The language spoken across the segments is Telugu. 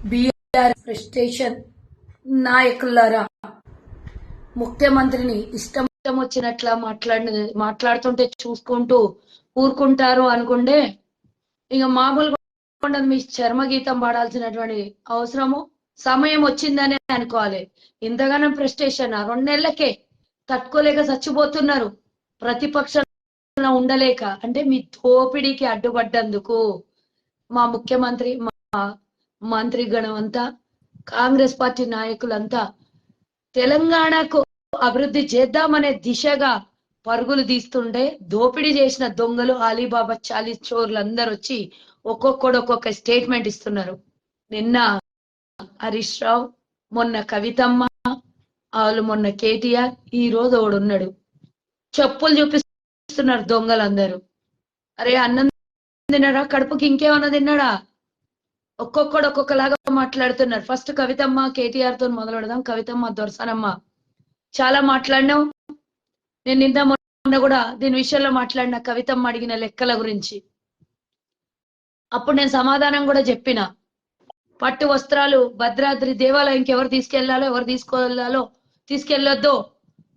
బీఆర్ ఫ్రస్ట్రేషన్ నాయకులారా ముఖ్యమంత్రిని ఇష్టం ఇష్టం వచ్చినట్లా మాట్లాడిన మాట్లాడుతుంటే చూసుకుంటూ ఊరుకుంటారు అనుకుంటే ఇక మామూలుగా ఉండదు. మీ చర్మగీతం పాడాల్సినటువంటి అవసరము సమయం వచ్చిందనే అనుకోవాలి. ఇంతగానో ప్రెస్టేషన్ రెండు నెలలకే తట్టుకోలేక చచ్చిపోతున్నారు. ప్రతిపక్షంలో ఉండలేక అంటే మీ దోపిడీకి అడ్డుపడ్డందుకు మా ముఖ్యమంత్రి మా మంత్రి గణం అంతా కాంగ్రెస్ పార్టీ నాయకులంతా తెలంగాణకు అభివృద్ధి చేద్దామనే దిశగా పరుగులు తీస్తుంటే దోపిడీ చేసిన దొంగలు అలీబాబా చాలీ చోర్లు అందరు వచ్చి ఒక్కొక్కడు ఒక్కొక్క స్టేట్మెంట్ ఇస్తున్నారు. నిన్న హరీష్ రావు మొన్న కవితమ్మ వాళ్ళు మొన్న కేటీఆర్ ఈ రోజు ఒకడు ఉన్నాడు. చెప్పులు చూపిస్తున్నారు దొంగలందరూ. అరే అన్నం తిన్నాడా? కడుపుకి ఇంకేమన్నా తిన్నాడా? ఒక్కొక్కడు ఒక్కొక్కలాగా మాట్లాడుతున్నారు. ఫస్ట్ కవితమ్మ కేటీఆర్తో మొదలు పెడదాం. కవితమ్మ దొరసానమ్మ. చాలా మాట్లాడినాం నేను నిన్న మొన్న కూడా దీని విషయంలో మాట్లాడిన కవితమ్మ అడిగిన లెక్కల గురించి. అప్పుడు నేను సమాధానం కూడా చెప్పిన. పట్టు వస్త్రాలు భద్రాద్రి దేవాలయంకి ఎవరు తీసుకెళ్ళాలో ఎవరు తీసుకెళ్ళాలో తీసుకెళ్ళొద్దో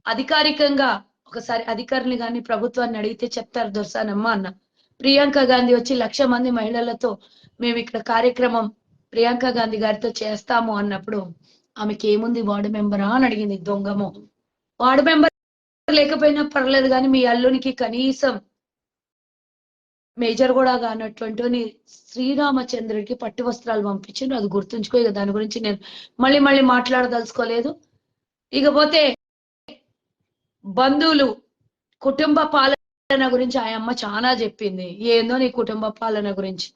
అధికారికంగా ఒకసారి అధికారులు కానీ ప్రభుత్వాన్ని అడిగితే చెప్తారు దొరసానమ్మ అన్న. ప్రియాంక గాంధీ వచ్చి లక్ష మంది మహిళలతో మేము ఇక్కడ కార్యక్రమం ప్రియాంక గాంధీ గారితో చేస్తాము అన్నప్పుడు ఆమెకి ఏముంది వార్డు మెంబరా అని అడిగింది దొంగము. వార్డు మెంబర్ లేకపోయినా పర్లేదు కానీ మీ అల్లునికి కనీసం మేజర్ కూడా కానటువంటి శ్రీరామచంద్రుడికి పట్టు వస్త్రాలు పంపించిండు. అది గుర్తుంచుకో ఇక దాని గురించి నేను మళ్ళీ మళ్ళీ మాట్లాడదలుచుకోలేదు. ఇకపోతే బంధువులు కుటుంబ పాలన గురించి ఆ అమ్మ చాలా చెప్పింది. ఏందో నీ కుటుంబ పాలన గురించి.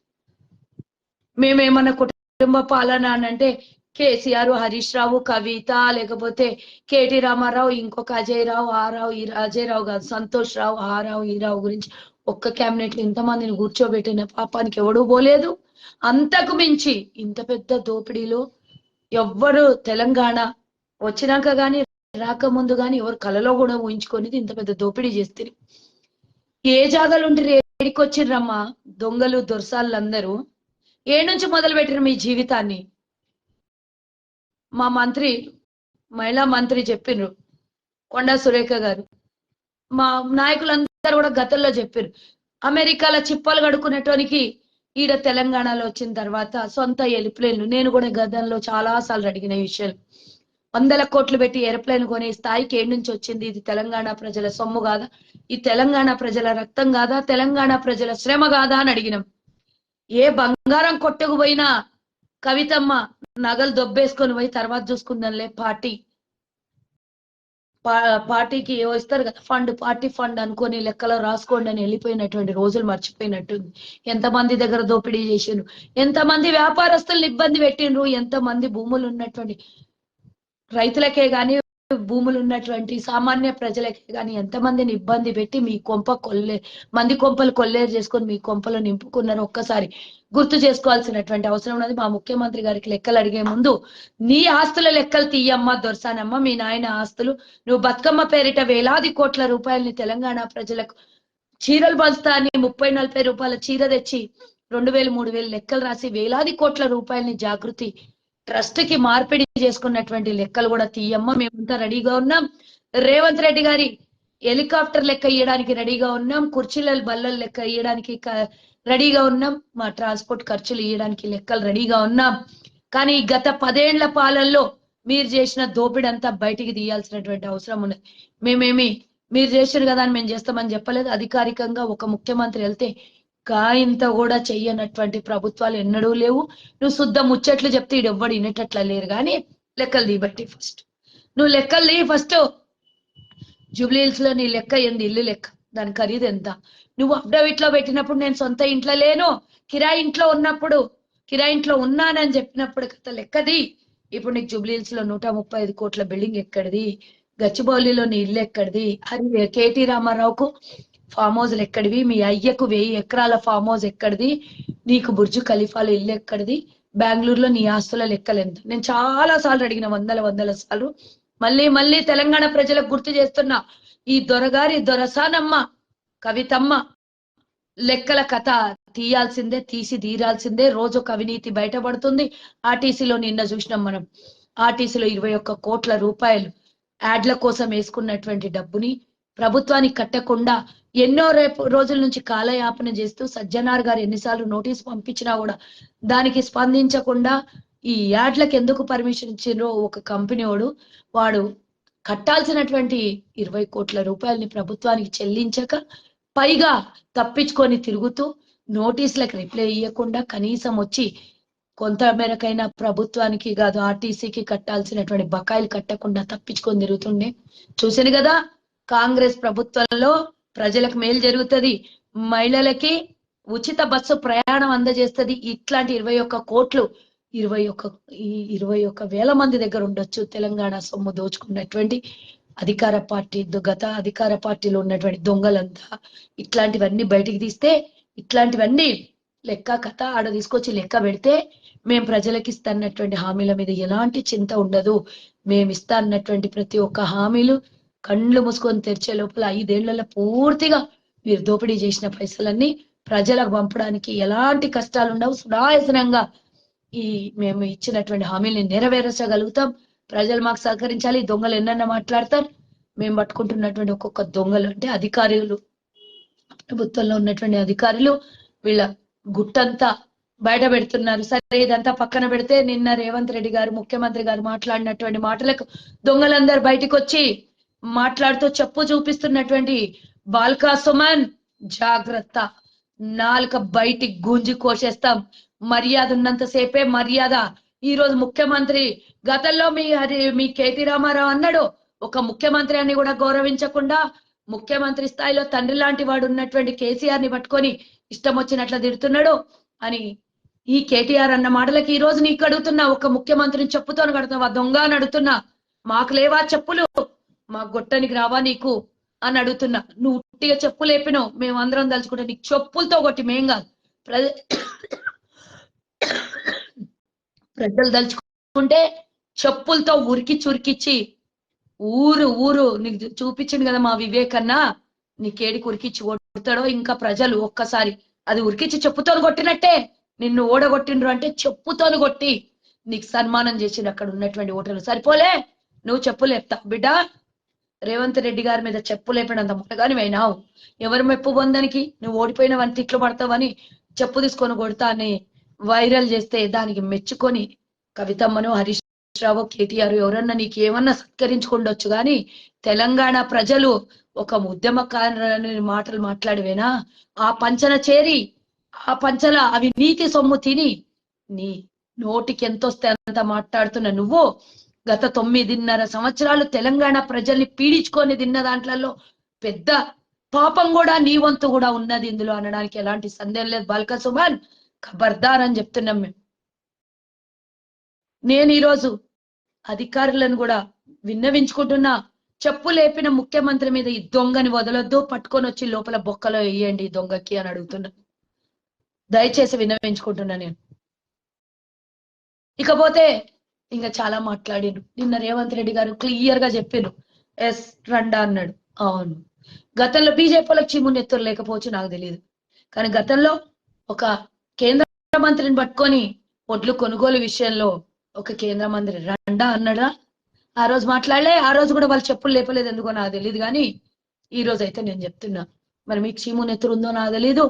మేమేమన్నా కుటుంబ పాలన అని అంటే కేసీఆర్ హరీష్ రావు కవిత లేకపోతే కేటీ రామారావు ఇంకొక అజయ్ రావు ఆ రావు ఈ అజయ్ రావు కాదు సంతోష్ రావు ఆ రావు ఈ రావు గురించి ఒక్క క్యాబినెట్లో ఇంతమందిని కూర్చోబెట్టిన పాపానికి ఎవడూ పోలేదు. అంతకు మించి ఇంత పెద్ద దోపిడీలో ఎవ్వరు తెలంగాణ వచ్చినాక గాని రాకముందు గాని ఎవరు కలలో కూడా ఊహించుకొని ఇంత పెద్ద దోపిడీ చేస్తే ఏ జాగాలు ఉంటే ఏడికి వచ్చిర్రమ్మా దొంగలు దొరసాళ్ళందరూ ఏ నుంచి మొదలు పెట్టిన మీ జీవితాన్ని మా మంత్రి మహిళా మంత్రి చెప్పిండ్రు కొండా సురేఖ గారు. మా నాయకులందరూ కూడా గతంలో చెప్పారు అమెరికాలో చిప్పలు కడుక్కునేటోనికి ఈడ తెలంగాణలో వచ్చిన తర్వాత సొంత ఎలిప్లేన్లు నేను కూడా గతంలో చాలా సార్లు అడిగిన ఈ విషయాలు. వందల కోట్లు పెట్టి ఎరప్లేన్ కొనే స్థాయికి ఏడు నుంచి వచ్చింది ఇది తెలంగాణ ప్రజల సొమ్ము కాదా? ఈ తెలంగాణ ప్రజల రక్తం కాదా? తెలంగాణ ప్రజల శ్రమ కాదా అని అడిగినాం. ఏ బంగారం కొట్టుకుపోయినా కవితమ్మ నగలు దొబ్బేసుకొని పోయి తర్వాత చూసుకుందాంలే పార్టీ. పార్టీకి ఏవో ఇస్తారు కదా ఫండ్ పార్టీ ఫండ్ అనుకొని లెక్కలో రాసుకోండి అని వెళ్ళిపోయినటువంటి రోజులు మర్చిపోయినట్టుంది. ఎంతమంది దగ్గర దోపిడీ చేసిండ్రు? ఎంతమంది వ్యాపారస్తులను ఇబ్బంది పెట్టిండ్రు? ఎంతమంది భూములు ఉన్నటువంటి రైతులకే కానీ భూములు ఉన్నటువంటి సామాన్య ప్రజలకే కానీ ఎంతమందిని ఇబ్బంది పెట్టి మీ కొంప కొల్లే మంది కొంపలు కొల్లేరు చేసుకొని మీ కొంపలు నింపుకున్నారు ఒక్కసారి. గుర్తు చేసుకోవాల్సినటువంటి అవసరం ఉన్నది. మా ముఖ్యమంత్రి గారికి లెక్కలు అడిగే ముందు నీ ఆస్తుల లెక్కలు తీయమ్మ దొరసానమ్మ మీ నాయన ఆస్తులు. నువ్వు బతుకమ్మ పేరిట వేలాది కోట్ల రూపాయలని తెలంగాణ ప్రజలకు చీరలు పంచుతా అని ముప్పై నలభై రూపాయల చీర తెచ్చి రెండు వేలు మూడు వేలు లెక్కలు రాసి వేలాది కోట్ల రూపాయలని జాగృతి ట్రస్ట్కి మార్పిడి చేసుకున్నటువంటి లెక్కలు కూడా తీయమ్మ. మేమంతా రెడీగా ఉన్నాం. రేవంత్ రెడ్డి గారి హెలికాప్టర్ లెక్క ఇవ్వడానికి రెడీగా ఉన్నాం. కుర్చీల బల్లల లెక్క వేయడానికి రెడీగా ఉన్నాం. మా ట్రాన్స్పోర్ట్ ఖర్చులు ఇవ్వడానికి లెక్కలు రెడీగా ఉన్నాం. కానీ గత పదేళ్ళ పాలనలో మీరు చేసిన దోపిడీ అంతా బయటికి తీయాల్సినటువంటి అవసరం ఉన్నది. మేమేమి మీరు చేసారు కదా అని మేము చేస్తామని చెప్పలేదు. అధికారికంగా ఒక ముఖ్యమంత్రి వెళ్తే కాయింత కూడా చెయ్యనటువంటి ప్రభుత్వాలు ఎన్నడూ లేవు. నువ్వు శుద్ధ ముచ్చట్లు చెప్తే ఈడు ఎవ్వడు వినేటట్లా లేరు కానీ లెక్కలు తీబట్టి ఫస్ట్ నువ్వు లెక్కలు తీ ఫస్ట్ జూబ్లీహిల్స్లో నీ లెక్క ఏంది? ఇల్లు లెక్క. దాని ఖరీదు ఎంత? నువ్వు అఫిడవిట్లో పెట్టినప్పుడు నేను సొంత ఇంట్లో లేను. కిరాయి ఇంట్లో ఉన్నప్పుడు కిరాయి ఇంట్లో ఉన్నానని చెప్పినప్పుడు కథ లెక్కది ఇప్పుడు నీకు జూబ్లీహిల్స్లో నూట ముప్పై ఐదు కోట్ల బిల్డింగ్ ఎక్కడిది? గచ్చిబౌలిలో నీ ఇల్లు ఎక్కడిది? అది కేటీ రామారావుకు ఫామ్ హౌస్ ఎక్కడివి? మీ అయ్యకు వెయ్యి ఎకరాల ఫామ్ హౌస్ ఎక్కడిది? నీకు బుర్జు ఖలీఫాలో ఇల్లు ఎక్కడిది? బెంగళూరులో నీ ఆస్తుల లెక్కలు నేను చాలా సార్లు అడిగిన వందల వందల సార్లు. మళ్ళీ మళ్ళీ తెలంగాణ ప్రజలకు గుర్తు చేస్తున్నా. ఈ దొరగారి దొరసానమ్మ కవితమ్మ లెక్కల కథ తీయాల్సిందే తీసి తీరాల్సిందే. రోజు కవినీతి అవినీతి బయటపడుతుంది. ఆర్టీసీలో నిన్న చూసినాం మనం. ఆర్టీసీలో ఇరవై ఒక్క కోట్ల రూపాయలు యాడ్ల కోసం వేసుకున్నటువంటి డబ్బుని ప్రభుత్వానికి కట్టకుండా ఎన్నో రేపు రోజుల నుంచి కాలయాపన చేస్తూ సజ్జనార్ గారు ఎన్నిసార్లు నోటీస్ పంపించినా కూడా దానికి స్పందించకుండా ఈ యాడ్లకు ఎందుకు పర్మిషన్ ఇచ్చిండ్రో ఒక కంపెనీ వాడు వాడు కట్టాల్సినటువంటి ఇరవై కోట్ల రూపాయలని ప్రభుత్వానికి చెల్లించక పైగా తప్పించుకొని తిరుగుతూ నోటీసులకు రిప్లై ఇవ్వకుండా కనీసం వచ్చి కొంత మేరకైనా ప్రభుత్వానికి కాదు ఆర్టీసీకి కట్టాల్సినటువంటి బకాయిలు కట్టకుండా తప్పించుకొని తిరుగుతుండే. చూసాను కదా కాంగ్రెస్ ప్రభుత్వంలో ప్రజలకు మేలు జరుగుతది. మహిళలకి ఉచిత బస్సు ప్రయాణం అందజేస్తది. ఇట్లాంటి ఇరవై ఒక్క కోట్లు ఇరవై ఒక్క ఇరవై ఒక్క వేల మంది దగ్గర ఉండొచ్చు. తెలంగాణ సొమ్ము దోచుకున్నటువంటి అధికార పార్టీ గత అధికార పార్టీలో ఉన్నటువంటి దొంగలంతా ఇట్లాంటివన్నీ బయటికి తీస్తే ఇట్లాంటివన్నీ లెక్క కథ ఆడ తీసుకొచ్చి లెక్క పెడితే మేము ప్రజలకు ఇస్తాన్నటువంటి హామీల మీద ఎలాంటి చింత ఉండదు. మేము ఇస్తా అన్నటువంటి ప్రతి ఒక్క హామీలు కళ్ళు మూసుకొని తెరిచే లోపల ఐదేళ్ళలో పూర్తిగా మీరు దోపిడీ చేసిన పైసలన్నీ ప్రజలకు పంపడానికి ఎలాంటి కష్టాలు ఉండవు. సునాయసనంగా ఈ మేము ఇచ్చినటువంటి హామీల్ని నెరవేర్చగలుగుతాం. ప్రజలు మాకు సహకరించాలి. దొంగలు ఎన్నన్నా మాట్లాడతారు. మేము పట్టుకుంటున్నటువంటి ఒక్కొక్క దొంగలు అంటే అధికారులు ప్రభుత్వంలో ఉన్నటువంటి అధికారులు వీళ్ళ గుట్టంతా బయట పెడుతున్నారు. సరే ఇదంతా పక్కన పెడితే నిన్న రేవంత్ రెడ్డి గారు ముఖ్యమంత్రి గారు మాట్లాడినటువంటి మాటలకు దొంగలందరూ బయటకు వచ్చి మాట్లాడుతూ చెప్పు చూపిస్తున్నటువంటి బాల్కా సుమన్ జాగ్రత్త. నాలుక బయటికి గుంజి కోసేస్తాం. మర్యాద ఉన్నంత సేపే మర్యాద. ఈ రోజు ముఖ్యమంత్రి గతంలో మీ అది మీ కేటీ రామారావు అన్నాడు ఒక ముఖ్యమంత్రి అని కూడా గౌరవించకుండా ముఖ్యమంత్రి స్థాయిలో తండ్రి లాంటి వాడు ఉన్నటువంటి కేసీఆర్ని పట్టుకొని ఇష్టం వచ్చినట్లు తిడుతున్నాడు అని ఈ కేటీఆర్ అన్న మాటలకి ఈ రోజు నీకు అడుగుతున్నా ఒక ముఖ్యమంత్రిని చెప్పుతో కడుతున్నావా దొంగ అని అడుగుతున్నా. మాకు లేవా చెప్పులు? మా గొట్టనికి రావా నీకు? అని అడుగుతున్నా. నువ్వు ఉట్టిగా చెప్పు లేపినావు మేము అందరం తలుచుకుంటే నీకు చెప్పులతో కొట్టి మేం కాదు. ప్రజ ప్రజలు తలుచుకుంటే చెప్పులతో ఉరికి చురికిచ్చి ఊరు ఊరు నీకు చూపించింది కదా మా వివేకన్న నీకేడికి ఉరికిచ్చి కొడతాడో ఇంకా ప్రజలు ఒక్కసారి అది ఉరికిచ్చి చెప్పుతోని కొట్టినట్టే. నిన్ను ఓడగొట్టిండ్రు అంటే చెప్పుతోని కొట్టి నీకు సన్మానం చేసిండు అక్కడ ఉన్నటువంటి ఓటర్లు. సరిపోలే నువ్వు చెప్పు లేపుతా. బిడ్డ రేవంత్ రెడ్డి గారి మీద చెప్పు లేపినంత ముట్టగాని అయినావు ఎవరు మెప్పు పొందనికి నువ్వు ఓడిపోయినవని తిట్లు పడతావని చెప్పు తీసుకొని కొడతా అని వైరల్ చేస్తే దానికి మెచ్చుకొని కవితమ్మను హరీష్ రావు కేటీఆర్ ఎవరన్నా నీకు ఏమన్నా సత్కరించుకుండొచ్చు కానీ తెలంగాణ ప్రజలు ఒక ఉద్యమకారుని మాటలు మాట్లాడివేనా? ఆ పంచన చేరి ఆ పంచల అవి నీతి సొమ్ము తిని నీ నోటికి ఎంతొస్తే అంత మాట్లాడుతున్న నువ్వు గత తొమ్మిదిన్నర సంవత్సరాలు తెలంగాణ ప్రజల్ని పీడించుకొని తిన్న దాంట్లలో పెద్ద పాపం కూడా నీ వంతు కూడా ఉన్నది ఇందులో అనడానికి ఎలాంటి సందేహం లేదు. బాల్క సుభాన్ ఖబర్దార్ అని చెప్తున్నాం మేము. నేను ఈరోజు అధికారులను కూడా విన్నవించుకుంటున్నా చెప్పు లేపిన ముఖ్యమంత్రి మీద ఈ దొంగని వదలొద్దు పట్టుకొని వచ్చి లోపల బొక్కలో వేయండి ఈ దొంగకి అని అడుగుతున్నా. దయచేసి విన్నవించుకుంటున్నా నేను. ఇకపోతే ఇంకా చాలా మాట్లాడిండు నిన్న రేవంత్ రెడ్డి గారు క్లియర్గా చెప్పిండు ఎస్ రండా అన్నాడు. అవును. గతంలో బీజేపీలకు చిమ్మునెత్తురు లేకపోవచ్చు నాకు తెలియదు కానీ గతంలో ఒక కేంద్ర మంత్రిని పట్టుకొని ఒడ్లు కొనుగోలు విషయంలో ఒక కేంద్ర మంత్రి రండా అన్నాడా? ఆ రోజు మాట్లాడలే. ఆ రోజు కూడా వాళ్ళు చెప్పులు లేపలేదు ఎందుకో నాకు తెలియదు కానీ ఈ రోజు అయితే నేను చెప్తున్నా. మరి మీకు చీము నెత్తురు ఉందో నాకు తెలియదు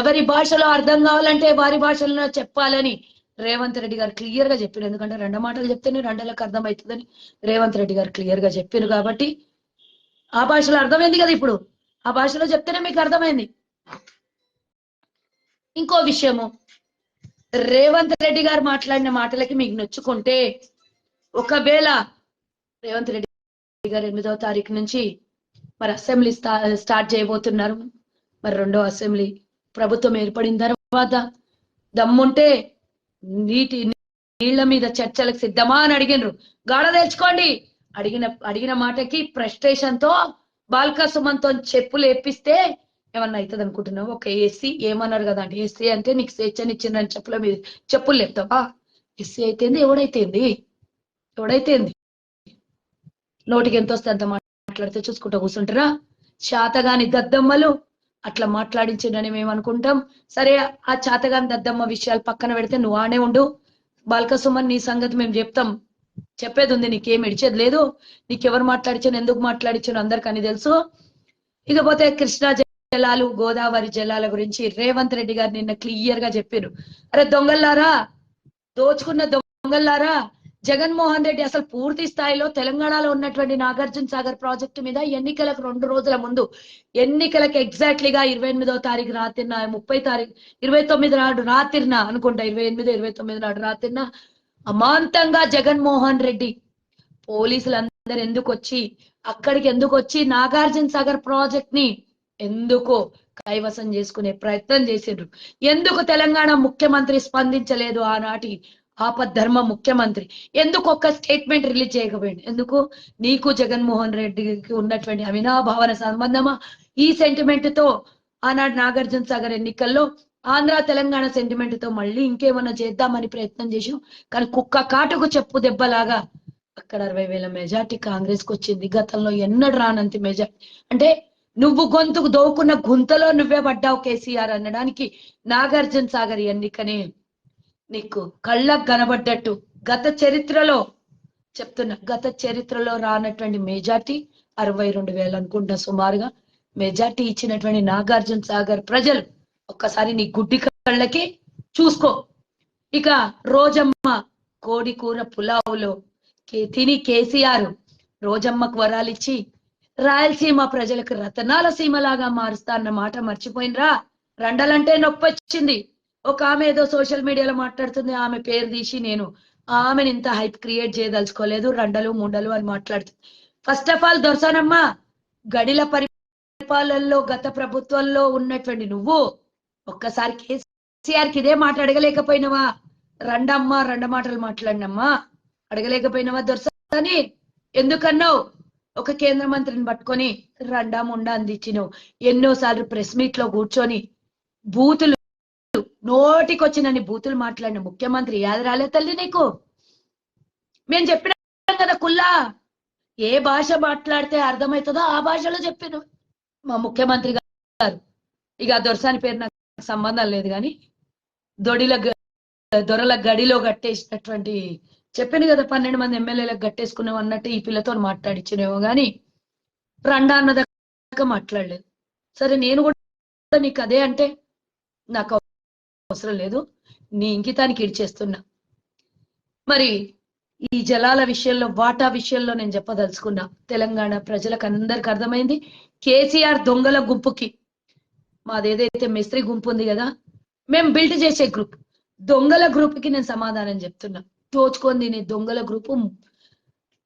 ఎవరి భాషలో అర్థం కావాలంటే వారి భాషలో చెప్పాలని రేవంత్ రెడ్డి గారు క్లియర్గా చెప్పారు. ఎందుకంటే రెండు మాటలు చెప్తేనే రెండేళ్ళకి అర్థమవుతుందని రేవంత్ రెడ్డి గారు క్లియర్గా చెప్పారు కాబట్టి ఆ భాషలో అర్థమైంది కదా ఇప్పుడు. ఆ భాషలో చెప్తేనే మీకు అర్థమైంది. ఇంకో విషయము. రేవంత్ రెడ్డి గారు మాట్లాడిన మాటలకి మీకు నొచ్చుకుంటే ఒకవేళ రేవంత్ రెడ్డి గారు ఎనిమిదవ తారీఖు నుంచి మరి అసెంబ్లీ స్టార్ట్ చేయబోతున్నారు. మరి రెండో అసెంబ్లీ ప్రభుత్వం ఏర్పడిన తర్వాత దమ్ముంటే నీటి నీళ్ళ మీద చర్చలకు సిద్ధమా అని అడిగినరు. గాఢ తెచ్చుకోండి అడిగిన అడిగిన మాటకి ఫ్రస్ట్రేషన్తో బాల్కా చెప్పులు వేపిస్తే ఏమన్నా అవుతుంది అనుకుంటున్నావు ఒక ఏసీ ఏమన్నారు కదా అంటే ఏసీ అంటే నీకు స్వేచ్ఛనిచ్చిందని చెప్పుల మీద చెప్పులు లేపుతావా? ఎస్సీ అయితేంది ఎవడైతేంది? ఎవడైతేంది? నోటికి ఎంత వస్తే అంత మాట్లాడితే చూసుకుంటా కూర్చుంటారా? శాతగాని దద్దమ్మలు అట్లా మాట్లాడించిండని మేము అనుకుంటాం. సరే ఆ చాతగాని దద్దమ్మ విషయాలు పక్కన పెడితే నువ్వు ఆనే ఉండు. బాల్కసుమన్ నీ సంగతి మేము చెప్తాం. చెప్పేది ఉంది నీకేం ఇడిచేది లేదు. నీకెవరు మాట్లాడిచాను ఎందుకు మాట్లాడిచాను అందరికి అని తెలుసు. ఇకపోతే కృష్ణా జలాలు గోదావరి జలాల గురించి రేవంత్ రెడ్డి గారు నిన్న క్లియర్గా చెప్పారు అరే దొంగల్లారా? దోచుకున్న దొంగల్లారా? జగన్మోహన్ రెడ్డి అసలు పూర్తి స్థాయిలో తెలంగాణలో ఉన్నటువంటి నాగార్జున సాగర్ ప్రాజెక్టు మీద ఎన్నికలకు రెండు రోజుల ముందు ఎన్నికలకు ఎగ్జాక్ట్లీగా ఇరవై ఎనిమిదో తారీఖు రాత్రిన ముప్పై తారీఖు ఇరవై తొమ్మిది నాడు రాత్రిన అనుకుంటా ఇరవై ఎనిమిది ఇరవై తొమ్మిది నాడు రాత్రిన అమాంతంగా జగన్మోహన్ రెడ్డి పోలీసులందరూ ఎందుకు వచ్చి అక్కడికి ఎందుకు వచ్చి నాగార్జున సాగర్ ప్రాజెక్ట్ని ఎందుకో కైవసం చేసుకునే ప్రయత్నం చేసిండ్రు. ఎందుకు తెలంగాణ ముఖ్యమంత్రి స్పందించలేదు ఆనాటి ఆపద్ధర్మ ముఖ్యమంత్రి. ఎందుకు ఒక్క స్టేట్మెంట్ రిలీజ్ చేయకపోయింది ఎందుకు? నీకు జగన్మోహన్ రెడ్డికి ఉన్నటువంటి అవినాభావన సంబంధమా? ఈ సెంటిమెంట్తో ఆనాడు నాగార్జున సాగర్ ఎన్నికల్లో ఆంధ్ర తెలంగాణ సెంటిమెంట్తో మళ్ళీ ఇంకేమన్నా చేద్దామని ప్రయత్నం చేసాం కానీ కుక్క కాటుకు చెప్పు దెబ్బలాగా అక్కడ అరవై వేల మెజార్టీ కాంగ్రెస్కు వచ్చింది. గతంలో ఎన్నడు రానంత మెజార్టీ. అంటే నువ్వు గొంతుకు దోవుకున్న గుంతలో నువ్వే పడ్డావు కేసీఆర్ అనడానికి నాగార్జున సాగర్ ఎన్నికనే నీకు కళ్ళకు కనబడ్డట్టు గత చరిత్రలో చెప్తున్నా గత చరిత్రలో రానటువంటి మెజార్టీ అరవై రెండు వేలు అనుకుంటా సుమారుగా. మెజార్టీ ఇచ్చినటువంటి నాగార్జున సాగర్ ప్రజలు ఒక్కసారి నీ గుడ్డి కళ్ళకి చూసుకో. ఇక రోజమ్మ కోడి కూర పులావులో కే- తిని కేసీఆర్ రోజమ్మకు వరాలిచ్చి రాయలసీమ ప్రజలకు రతనాల సీమలాగా మారుస్తా అన్న మాట మర్చిపోయినరా? రండలంటే నొప్పి వచ్చింది ఒక ఆమె ఏదో సోషల్ మీడియాలో మాట్లాడుతుంది ఆమె పేరు తీసి నేను ఆమెను ఇంత హైప్ క్రియేట్ చేయదలుచుకోలేదు రండలు ముండలు అని మాట్లాడుతుంది. ఫస్ట్ ఆఫ్ ఆల్ దొరసానమ్మ గడిల పరిపాలనలో గత ప్రభుత్వంలో ఉన్నటువంటి నువ్వు ఒక్కసారి కేసీఆర్కి ఇదే మాట అడగలేకపోయినవా? రండమ్మా రెండు మాటలు మాట్లాడినమ్మా. అడగలేకపోయినవా దొరసాని? ఎందుకన్నావు? ఒక కేంద్ర మంత్రిని పట్టుకొని రండా ముండా అందించినావు. ఎన్నోసార్లు ప్రెస్ మీట్లో కూర్చొని బూతులు నోటికొచ్చినన్ని బూతులు మాట్లాడిన ముఖ్యమంత్రి యాద రాలే తల్లి నీకు? మేము చెప్పినాం కదా కుల్లా ఏ భాష మాట్లాడితే అర్థమవుతుందో ఆ భాషలో చెప్పిన. మా ముఖ్యమంత్రి గారు ఇక దొరసాని పేరు నాకు సంబంధం లేదు కానీ దొడిల దొరల గడిలో కట్టేసినటువంటి చెప్పాను కదా పన్నెండు మంది ఎమ్మెల్యేలకు కట్టేసుకున్నాం అన్నట్టు ఈ పిల్లతో మాట్లాడిచ్చినేమో కానీ రండా అన్నదాకా మాట్లాడలేదు. సరే నేను కూడా నీకు అదే అంటే నాకు అవసరం లేదు. నీ ఇంకితానికి ఇడిచేస్తున్నా మరి ఈ జలాల విషయంలో వాటా విషయంలో నేను చెప్పదలుచుకున్నా. తెలంగాణ ప్రజలకు అందరికి అర్థమైంది. కేసీఆర్ దొంగల గుంపుకి. మాదేదైతే మిస్త్రీ గుంపు ఉంది కదా మేము బిల్డ్ చేసే గ్రూప్ దొంగల గ్రూప్కి నేను సమాధానం చెప్తున్నా. దోచుకొని నీ దొంగల గ్రూపు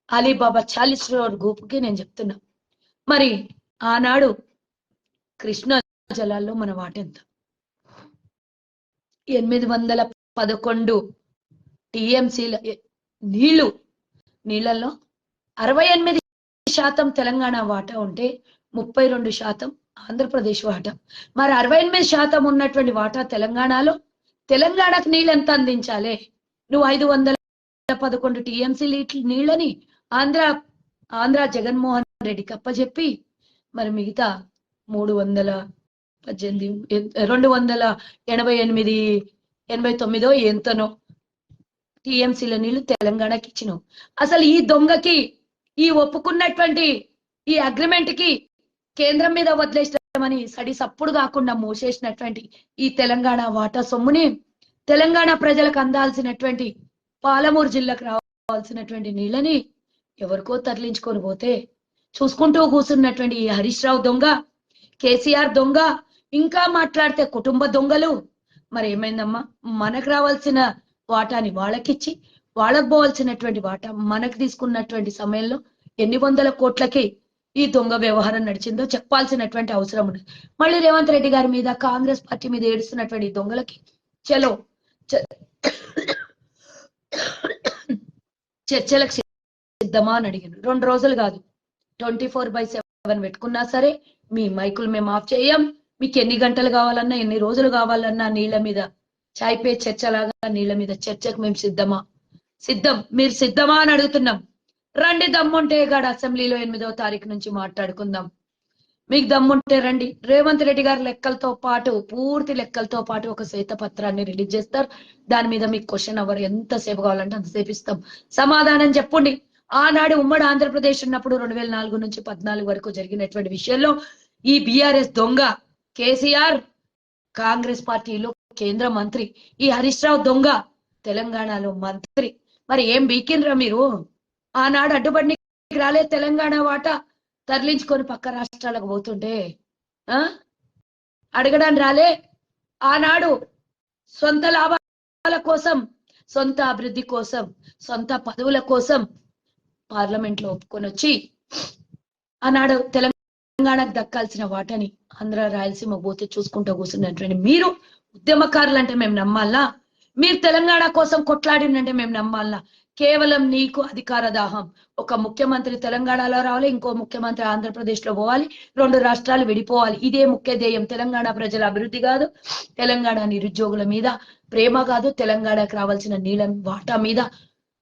అలీబాబా చాలీస్ రోడ్ గ్రూప్కి నేను చెప్తున్నా. మరి ఆనాడు కృష్ణా జలాల్లో మన వాటెంత? ఎనిమిది వందల పదకొండు టిఎంసీల నీళ్ళు నీళ్ళలో అరవై ఎనిమిది శాతం తెలంగాణ వాటా ఉంటే ముప్పై రెండు శాతం ఆంధ్రప్రదేశ్ వాటా. మరి అరవై ఎనిమిది శాతం ఉన్నటువంటి వాటా తెలంగాణలో? తెలంగాణకు నీళ్ళు ఎంత అందించాలి? నువ్వు ఐదు వందల పదకొండు టిఎంసీ నీళ్ళని ఆంధ్ర ఆంధ్ర జగన్మోహన్ రెడ్డికి అప్పచెప్పి మరి మిగతా మూడు వందల పద్దెనిమిది రెండు వందల ఎనభై ఎనిమిది ఎనభై తొమ్మిదో ఎంతనో టిఎంసీల నీళ్ళు తెలంగాణకి ఇచ్చినావు అసలు ఈ దొంగకి ఈ ఒప్పుకున్నటువంటి ఈ అగ్రిమెంట్కి కేంద్రం మీద వదిలేసామని సడి సప్పుడు కాకుండా మోసేసినటువంటి ఈ తెలంగాణ వాటా సొమ్ముని తెలంగాణ ప్రజలకు అందాల్సినటువంటి పాలమూరు జిల్లాకు రావాల్సినటువంటి నీళ్ళని ఎవరికో తరలించుకొని పోతే చూసుకుంటూ కూర్చున్నటువంటి ఈ హరీష్ రావు దొంగ కేసీఆర్ దొంగ ఇంకా మాట్లాడితే కుటుంబ దొంగలు. మరి ఏమైందమ్మా? మనకు రావాల్సిన వాటాని వాళ్ళకిచ్చి వాళ్ళకు పోవాల్సినటువంటి వాటా మనకు తీసుకున్నటువంటి సమయంలో ఎన్ని వందల కోట్లకి ఈ దొంగ వ్యవహారం నడిచిందో చెప్పాల్సినటువంటి అవసరం ఉంది. మళ్ళీ రేవంత్ రెడ్డి గారి మీద కాంగ్రెస్ పార్టీ మీద ఏడుస్తున్నటువంటి దొంగలకి చలో చర్చలకు సిద్ధమా అని అడిగాను. రెండు రోజులు కాదు. ట్వంటీ ఫోర్ బై సెవెన్ పెట్టుకున్నా సరే మీ మైకులు మేము ఆఫ్ చేయం. మీకు ఎన్ని గంటలు కావాలన్నా ఎన్ని రోజులు కావాలన్నా నీళ్ళ మీద చాయిపే చర్చలాగా నీళ్ళ మీద చర్చకు మేము సిద్ధమా? సిద్ధం. మీరు సిద్ధమా అని అడుగుతున్నాం. రండి దమ్ముంటే గాడు అసెంబ్లీలో ఎనిమిదవ తారీఖు నుంచి మాట్లాడుకుందాం. మీకు దమ్ముంటే రండి. రేవంత్ రెడ్డి గారి లెక్కలతో పాటు పూర్తి లెక్కలతో పాటు ఒక శ్వేతపత్రాన్ని రిలీజ్ చేస్తారు. దాని మీద మీకు క్వశ్చన్ అవర్ ఎంతసేపు కావాలంటే అంతసేపు ఇస్తాం. సమాధానం చెప్పండి. ఆనాడు ఉమ్మడి ఆంధ్రప్రదేశ్ ఉన్నప్పుడు రెండు వేల నాలుగు నుంచి పద్నాలుగు వరకు జరిగినటువంటి విషయంలో ఈ బిఆర్ఎస్ దొంగ కేసీఆర్ కాంగ్రెస్ పార్టీలో కేంద్ర మంత్రి ఈ హరీష్ రావు దొంగ తెలంగాణలో మంత్రి. మరి ఏం బీకిండ్రా మీరు? ఆనాడు అడ్డుపడి రాలే తెలంగాణ వాటా తరలించుకొని పక్క రాష్ట్రాలకు పోతుంటే ఆ? అడగడానికి రాలే? ఆనాడు సొంత లాభాల కోసం సొంత అభివృద్ధి కోసం సొంత పదవుల కోసం పార్లమెంట్లో ఒప్పుకొని వచ్చి ఆనాడు తెలంగాణకు దక్కాల్సిన వాటని ఆంధ్ర రాయలసీమ పోతే చూసుకుంటూ కూర్చున్నటువంటి మీరు ఉద్యమకారులు అంటే మేము నమ్మాలా? మీరు తెలంగాణ కోసం కొట్లాడినంటే మేము నమ్మాలా? కేవలం నీకు అధికార దాహం. ఒక ముఖ్యమంత్రి తెలంగాణలో రావాలి ఇంకో ముఖ్యమంత్రి ఆంధ్రప్రదేశ్లో పోవాలి రెండు రాష్ట్రాలు విడిపోవాలి. ఇదే ముఖ్య ధ్యేయం. తెలంగాణ ప్రజల అభివృద్ధి కాదు తెలంగాణ నిరుద్యోగుల మీద ప్రేమ కాదు తెలంగాణకు రావాల్సిన నీళ్ళ వాటా మీద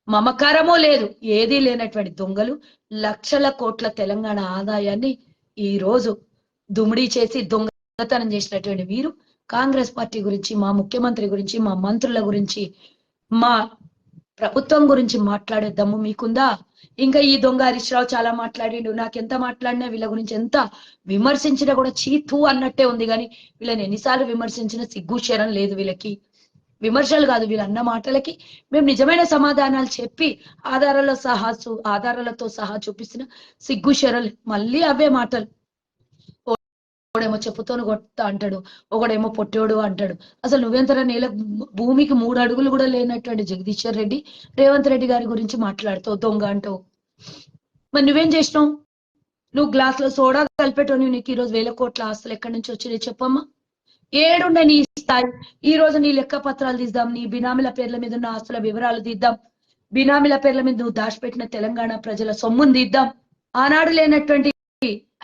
మమకారమో లేదు. ఏదీ లేనటువంటి దొంగలు లక్షల కోట్ల తెలంగాణ ఆదాయాన్ని ఈ రోజు దుమిడి చేసి దొంగతనం చేసినటువంటి వీరు కాంగ్రెస్ పార్టీ గురించి మా ముఖ్యమంత్రి గురించి మా మంత్రుల గురించి మా ప్రభుత్వం గురించి మాట్లాడే దమ్ము మీకుందా? ఇంకా ఈ దొంగ హరీష్ రావు చాలా మాట్లాడిండు. నాకు ఎంత మాట్లాడినా వీళ్ళ గురించి ఎంత విమర్శించినా కూడా చీతూ అన్నట్టే ఉంది. కానీ వీళ్ళని ఎన్నిసార్లు విమర్శించినా సిగ్గు శరం లేదు వీళ్ళకి. విమర్శలు కాదు వీళ్ళు అన్న మాటలకి. మేము నిజమైన సమాధానాలు చెప్పి ఆధారాల సహా ఆధారాలతో సహా చూపిస్తున్న సిగ్గు శరలు మళ్ళీ అవే మాటలు. ఒకడేమో చెప్పుతోను కొడతా అంటాడు ఒకడేమో పొట్టోడు అంటాడు. అసలు నువ్వెంతరా నేల భూమికి మూడు అడుగులు కూడా లేనటువంటి జగదీశ్వర్ రెడ్డి రేవంత్ రెడ్డి గారి గురించి మాట్లాడుతావు దొంగ అంటావు. మరి నువ్వేం చేసినావు? నువ్వు గ్లాస్లో సోడా కలిపేటోని నీకు ఈ రోజు వేల కోట్ల ఆస్తులు ఎక్కడి నుంచి వచ్చినాయి చెప్పమ్మా. ఏడుండే నీ స్థాయి ఈ రోజు నీ లెక్క పత్రాలు తీద్దాం నీ బినామీల పేర్ల మీద ఉన్న ఆస్తుల వివరాలు తీద్దాం. బినామీల పేర్ల మీద నువ్వు దాచిపెట్టిన తెలంగాణ ప్రజల సొమ్మును తీద్దాం. ఆనాడు లేనటువంటి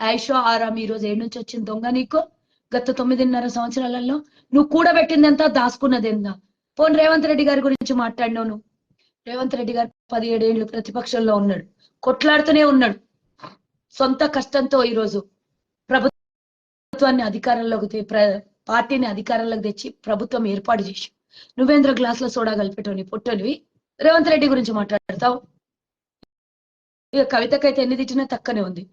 ఐషో ఆరామ్ ఈ రోజు ఏడు నుంచి వచ్చింది దొంగ నీకు? గత తొమ్మిదిన్నర సంవత్సరాలలో నువ్వు కూడబెట్టిందంతా దాచుకున్నదెందా పోన్ రేవంత్ రెడ్డి గారి గురించి మాట్లాడినావు నువ్వు. రేవంత్ రెడ్డి గారు పదిహేడేళ్ళు ప్రతిపక్షంలో ఉన్నాడు. కొట్లాడుతూనే ఉన్నాడు. సొంత కష్టంతో ఈరోజు ప్రభుత్వాన్ని అధికారంలోకి పార్టీని అధికారంలోకి తెచ్చి ప్రభుత్వం ఏర్పాటు చేసి నువ్వేంద్ర గ్లాసులో సోడా కలిపేటోని పొట్టోనివి? రేవంత్ రెడ్డి గురించి మాట్లాడతావు? ఇక కవితకైతే ఎన్ని తిట్టినా తక్కనే ఉంది.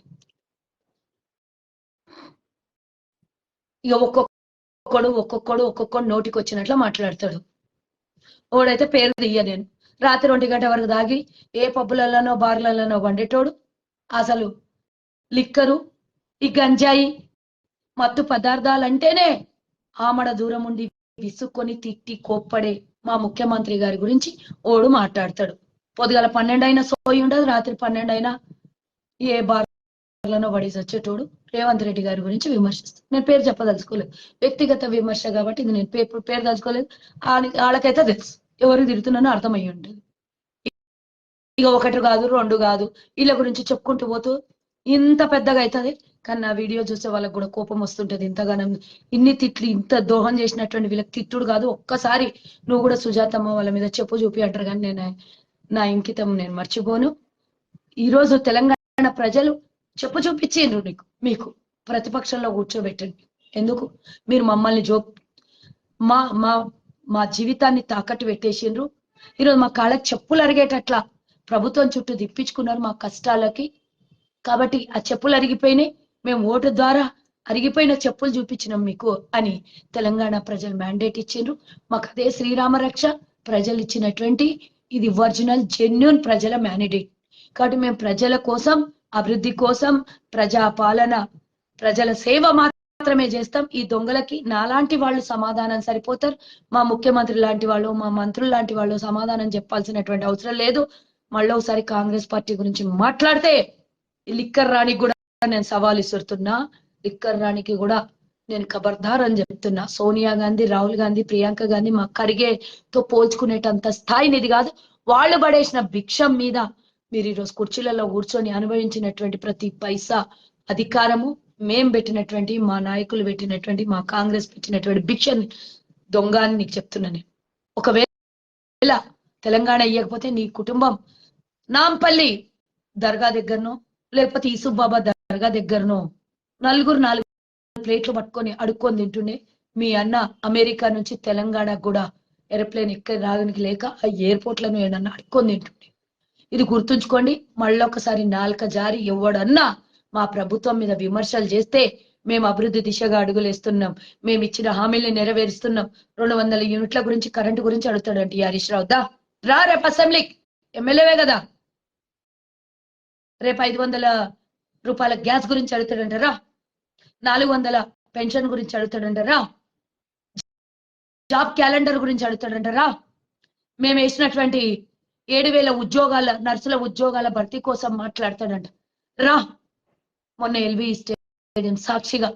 ఇక ఒక్కొక్కడు ఒక్కొక్కడు ఒక్కొక్కడు నోటికి వచ్చినట్లు మాట్లాడతాడు. ఓడైతే పేరు తీయ నేను. రాత్రి ఒంటి గంట వరకు దాగి ఏ పబ్బులలోనో బార్లలోనో వండేటోడు అసలు లిక్కరు ఈ గంజాయి మత్తు పదార్థాలంటేనే ఆమడ దూరం ఉండి విసుక్కొని తిట్టి కోప్పడే మా ముఖ్యమంత్రి గారి గురించి ఓడు మాట్లాడతాడు. పొద్దుగల పన్నెండు అయినా సోయి ఉండదు రాత్రి పన్నెండు అయినా ఏ బార్లనో పడేసి వచ్చేటోడు రేవంత్ రెడ్డి గారి గురించి విమర్శిస్తాను నేను పేరు చెప్పదలుచుకోలేదు. వ్యక్తిగత విమర్శ కాబట్టి ఇది నేను పేరు పేరు దలుచుకోలేదు. వాళ్ళకైతే తెలుసు. ఎవరు తిడుతున్నానో అర్థమయ్యి ఉంటుంది. ఇక ఒకటి కాదు రెండు కాదు వీళ్ళ గురించి చెప్పుకుంటూ పోతూ ఇంత పెద్దగా అవుతుంది కానీ నా వీడియో చూస్తే వాళ్ళకి కూడా కోపం వస్తుంటది. ఇంతగానం ఇన్ని తిట్లు ఇంత దోహం చేసినటువంటి వీళ్ళకి తిట్టుడు కాదు. ఒక్కసారి నువ్వు కూడా సుజాతమ్మ వాళ్ళ మీద చెప్పు చూపి అంటారు కానీ నేను నా ఇంకితం నేను మర్చిపోను. ఈ రోజు తెలంగాణ ప్రజలు చెప్పు చూపించిండ్రు నీకు. మీకు ప్రతిపక్షంలో కూర్చోబెట్టండి. ఎందుకు? మీరు మమ్మల్ని జో మా మా మా జీవితాన్ని తాకట్టు పెట్టేసిండ్రు. ఈరోజు మా కాళ్ళకి చెప్పులు అరిగేటట్లా ప్రభుత్వం చుట్టూ తిప్పించుకున్నారు మా కష్టాలకి. కాబట్టి ఆ చెప్పులు అరిగిపోయినాయి. మేము ఓటు ద్వారా అరిగిపోయిన చెప్పులు చూపించినాం మీకు అని తెలంగాణ ప్రజలు మ్యాండేట్ ఇచ్చిండ్రు. మాకు అదే శ్రీరామ రక్ష ప్రజలు ఇచ్చినటువంటి ఇది ఒరిజినల్ జెన్యున్ ప్రజల మ్యాండేట్ కాబట్టి మేము ప్రజల కోసం అభివృద్ధి కోసం ప్రజా పాలన ప్రజల సేవ మాత్రమే చేస్తాం. ఈ దొంగలకి నాలాంటి వాళ్ళు సమాధానం సరిపోతారు. మా ముఖ్యమంత్రి లాంటి వాళ్ళు మా మంత్రులు లాంటి వాళ్ళు సమాధానం చెప్పాల్సినటువంటి అవసరం లేదు. మళ్ళీ ఒకసారి కాంగ్రెస్ పార్టీ గురించి మాట్లాడితే ఈ లిక్కర్ రాణికి కూడా నేను సవాల్ ఇస్తున్నా లిక్కర్ రాణికి కూడా నేను ఖబర్దార్ అని చెప్తున్నా. సోనియా గాంధీ రాహుల్ గాంధీ ప్రియాంక గాంధీ మా కరిగేతో పోల్చుకునేటంత స్థాయినిది కాదు. వాళ్ళు పడేసిన భిక్షం మీద మీరు ఈరోజు కుర్చీలలో కూర్చొని అనుభవించినటువంటి ప్రతి పైసా అధికారము మేం పెట్టినటువంటి మా నాయకులు పెట్టినటువంటి మా కాంగ్రెస్ పెట్టినటువంటి భిక్షని దొంగ అని నీకు చెప్తున్నా నేను. ఒకవేళ తెలంగాణ ఇవ్వకపోతే నీ కుటుంబం నాంపల్లి దర్గా దగ్గరనో లేకపోతే ఈసుబాబా దర్గా దగ్గరనో నలుగురు నాలుగు ప్లేట్లు పట్టుకొని అడుక్కొని తింటుండే మీ అన్న అమెరికా నుంచి తెలంగాణకు కూడా ఏరోప్లేన్ ఎక్కడ రాగనికి లేక ఆ ఎయిర్పోర్ట్లను ఏడన్నా అడుక్కొని తింటుండే. ఇది గుర్తుంచుకోండి మళ్ళొకసారి నాలుక జారి ఎవడన్నా మా ప్రభుత్వం మీద విమర్శలు చేస్తే మేము అభివృద్ధి దిశగా అడుగులేస్తున్నాం. మేము ఇచ్చిన హామీల్ని నెరవేరుస్తున్నాం. రెండు వందల యూనిట్ల గురించి కరెంటు గురించి అడుగుతాడంట హరీష్ రావు. దా రా రేపు అసెంబ్లీ. ఎమ్మెల్యేవే కదా. రేపు ఐదు వందల రూపాయల గ్యాస్ గురించి అడుగుతాడంటారా నాలుగు వందల పెన్షన్ గురించి అడుగుతాడంటారా జాబ్ క్యాలెండర్ గురించి అడుగుతాడంటారా మేము వేసినటువంటి ఏడు వేల ఉద్యోగాల నర్సుల ఉద్యోగాల భర్తీ కోసం మాట్లాడతాడంట. రా! మొన్న ఎల్వి స్టేడియం సాక్షిగా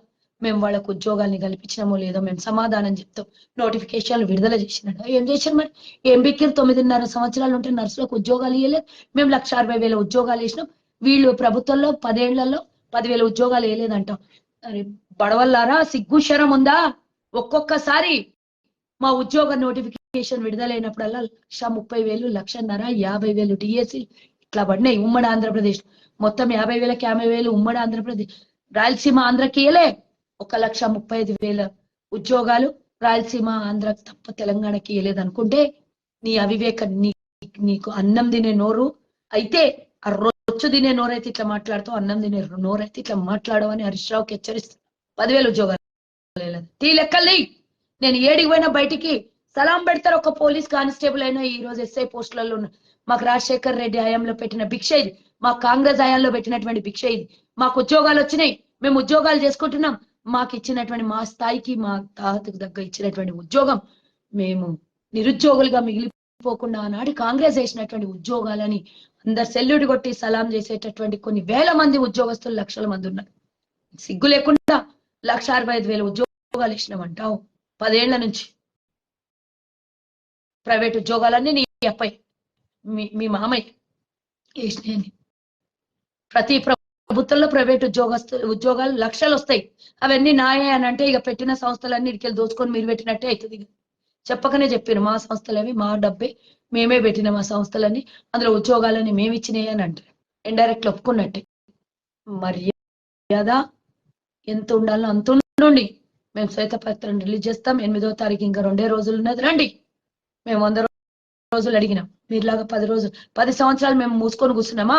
మేము వాళ్ళకు ఉద్యోగాల్ని కల్పించినామో లేదో మేము సమాధానం చెప్తాం. నోటిఫికేషన్లు విడుదల చేసినట్టు ఏం చేశారు మరి? ఏం తొమ్మిదిన్నర సంవత్సరాలు ఉంటే నర్సులకు ఉద్యోగాలు ఇవ్వలేదు మేము లక్ష అరవై వేల ఉద్యోగాలు వేసినాం. వీళ్ళు ప్రభుత్వంలో పదేళ్ళలో పదివేల ఉద్యోగాలు వేయలేదంటాం. అరే బడవల్లారా? సిగ్గు శరం ఉందా? ఒక్కొక్కసారి మా ఉద్యోగ నోటిఫికేషన్ విడుదలైనప్పుడల్లా లక్ష ముప్పై వేలు లక్షన్నర యాభై వేలు డిఎస్సి ఇట్లా పడినాయి. ఉమ్మడి ఆంధ్రప్రదేశ్ మొత్తం యాభై వేలకి యాభై వేలు ఉమ్మడి ఆంధ్రప్రదేశ్. రాయలసీమ ఆంధ్రకి ఒక లక్ష ముప్పై ఐదు వేల ఉద్యోగాలు రాయలసీమ ఆంధ్ర తప్ప తెలంగాణకి వేయలేదనుకుంటే నీ అవివేక నీ నీకు అన్నం తినే నోరు. అయితే ఆ రొచ్చు తినే నోరైతే ఇట్లా మాట్లాడుతూ అన్నం తినే నోరైతే ఇట్లా మాట్లాడవని హరీష్ రావుకి హెచ్చరిస్తా. పదివేల ఉద్యోగాలు. తీ. లెక్కల్ని నేను ఏడికి పోయినా బయటికి సలాం పెడతారు ఒక పోలీస్ కానిస్టేబుల్ అయినా ఈ రోజు ఎస్ఐ పోస్టులలో ఉన్న మాకు రాజశేఖర్ రెడ్డి హయాంలో పెట్టిన భిక్ష ఇది. మా కాంగ్రెస్ హయాంలో పెట్టినటువంటి భిక్ష ఇది. మాకు ఉద్యోగాలు వచ్చినాయి. మేము ఉద్యోగాలు చేసుకుంటున్నాం. మాకు ఇచ్చినటువంటి మా స్థాయికి మా తాతకు దగ్గర ఇచ్చినటువంటి ఉద్యోగం మేము నిరుద్యోగులుగా మిగిలిపోకుండా ఆనాడు కాంగ్రెస్ చేసినటువంటి ఉద్యోగాలని అందరు సెల్యూట్ కొట్టి సలాం చేసేటటువంటి కొన్ని వేల మంది ఉద్యోగస్తులు లక్షల మంది ఉన్నారు. సిగ్గు లేకుండా లక్ష అరవై ఐదు వేల ఉద్యోగాలు ఇచ్చినామంటావు. పదేళ్ళ నుంచి ప్రైవేట్ ఉద్యోగాలన్నీ నీ అబ్బాయి మీ మీ మామయ్య వేసినాయని ప్రతి ప్రభుత్వంలో ప్రైవేట్ ఉద్యోగస్తు ఉద్యోగాలు లక్షలు వస్తాయి. అవన్నీ నాయే అని అంటే ఇక పెట్టిన సంస్థలన్నీ ఇక్కడికి దోచుకొని మీరు పెట్టినట్టే అవుతుంది ఇక. చెప్పకనే చెప్పారు మా సంస్థలవి మా డబ్బే మేమే పెట్టిన మా సంస్థలన్నీ అందులో ఉద్యోగాలని మేము ఇచ్చినాయి అని అంటారు. ఇండైరెక్ట్ ఒప్పుకున్నట్టే. మర్యాద ఎంత ఉండాలో అంత ఉండండి. మేము శ్వేతపత్రం రిలీజ్ చేస్తాం. ఎనిమిదో తారీఖు ఇంకా రెండే రోజులు ఉన్నది. రండి. మేము వంద రోజులు అడిగినాం. మీరులాగా పది రోజులు పది సంవత్సరాలు మేము మూసుకొని కూర్చున్నామా?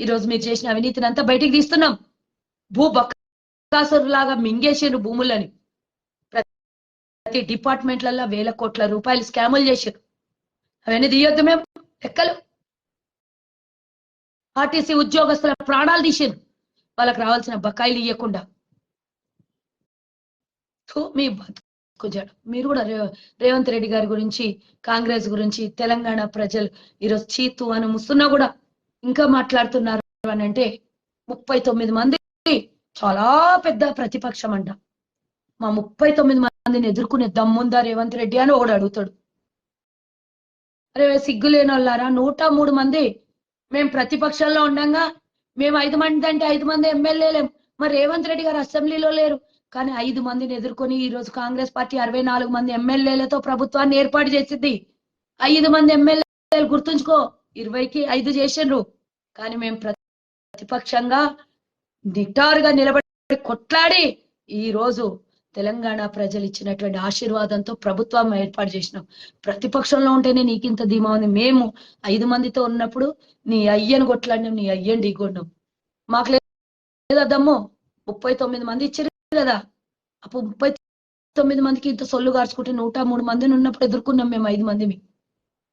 ఈ రోజు మీరు చేసిన అవినీతిని అంతా బయటికి తీస్తున్నాం. భూ బకాసురులాగా మింగేసారు భూములని. ప్రతి డిపార్ట్మెంట్లలో వేల కోట్ల రూపాయలు స్కాములు చేశారు అవన్నీ తీయొద్దు మేము. లెక్కలు. ఆర్టీసీ ఉద్యోగస్తుల ప్రాణాలు తీసారు వాళ్ళకి రావాల్సిన బకాయిలు ఇవ్వకుండా థు, మీ బతుకుజాడు మీరు కూడా రేవంత్ రెడ్డి గారి గురించి కాంగ్రెస్ గురించి తెలంగాణ ప్రజలు ఈరోజు చీతు అని ముస్తున్నా కూడా ఇంకా మాట్లాడుతున్నారు అని అంటే ముప్పై తొమ్మిది మంది చాలా పెద్ద ప్రతిపక్షం అంట. మా ముప్పై తొమ్మిది మందిని ఎదుర్కొనే దమ్ముందా రేవంత్ రెడ్డి అని ఒకడు అడుగుతాడు. అరే సిగ్గు లేని వాళ్ళారా నూట మూడు మంది మేము ప్రతిపక్షంలో ఉండంగా మేము ఐదు మంది అంటే ఐదు మంది ఎమ్మెల్యేలేం. మరి రేవంత్ రెడ్డి గారు అసెంబ్లీలో లేరు. కానీ ఐదు మందిని ఎదుర్కొని ఈ రోజు కాంగ్రెస్ పార్టీ అరవై నాలుగు మంది ఎమ్మెల్యేలతో ప్రభుత్వాన్ని ఏర్పాటు చేసింది. ఐదు మంది ఎమ్మెల్యేలు గుర్తుంచుకో ఇరవైకి ఐదు చేసిండ్రు. కానీ మేము ప్రతిపక్షంగా నిటారుగా నిలబడి కొట్లాడి ఈ రోజు తెలంగాణ ప్రజలు ఇచ్చినటువంటి ఆశీర్వాదంతో ప్రభుత్వం ఏర్పాటు చేసినాం. ప్రతిపక్షంలో ఉంటేనే నీకింత ధీమా ఉంది. మేము ఐదు మందితో ఉన్నప్పుడు నీ అయ్యను కొట్లాడినాం నీ అయ్యని ఢీకొన్నాం మాకు లేదమ్మో ముప్పై తొమ్మిది మంది ఇచ్చారు కదా? అప్పుడు ముప్పై తొమ్మిది మందికి ఇంత సొల్లు గార్చుకుంటే నూట మూడు మందిని ఉన్నప్పుడు ఎదుర్కొన్నాం మేము ఐదు మందిని.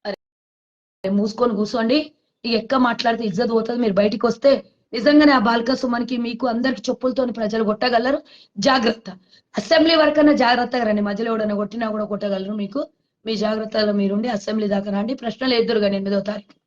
అరే మూసుకొని కూర్చోండి ఇక ఎక్క మాట్లాడితే ఇజ్జత్ పోతుంది. మీరు బయటికి వస్తే నిజంగానే ఆ బాల్క సుమన్కి మీకు అందరికి చెప్పులతోని ప్రజలు కొట్టగలరు. జాగ్రత్త. అసెంబ్లీ వరకు అయినా జాగ్రత్తగా రండి. మధ్యలో ఎవడన్నా కొట్టినా కూడా కొట్టగలరు మీకు. మీ జాగ్రత్తలో మీరుండి అసెంబ్లీ దాకా రండి. ప్రశ్నలు ఎదురుగా ఎనిమిదో తారీఖు.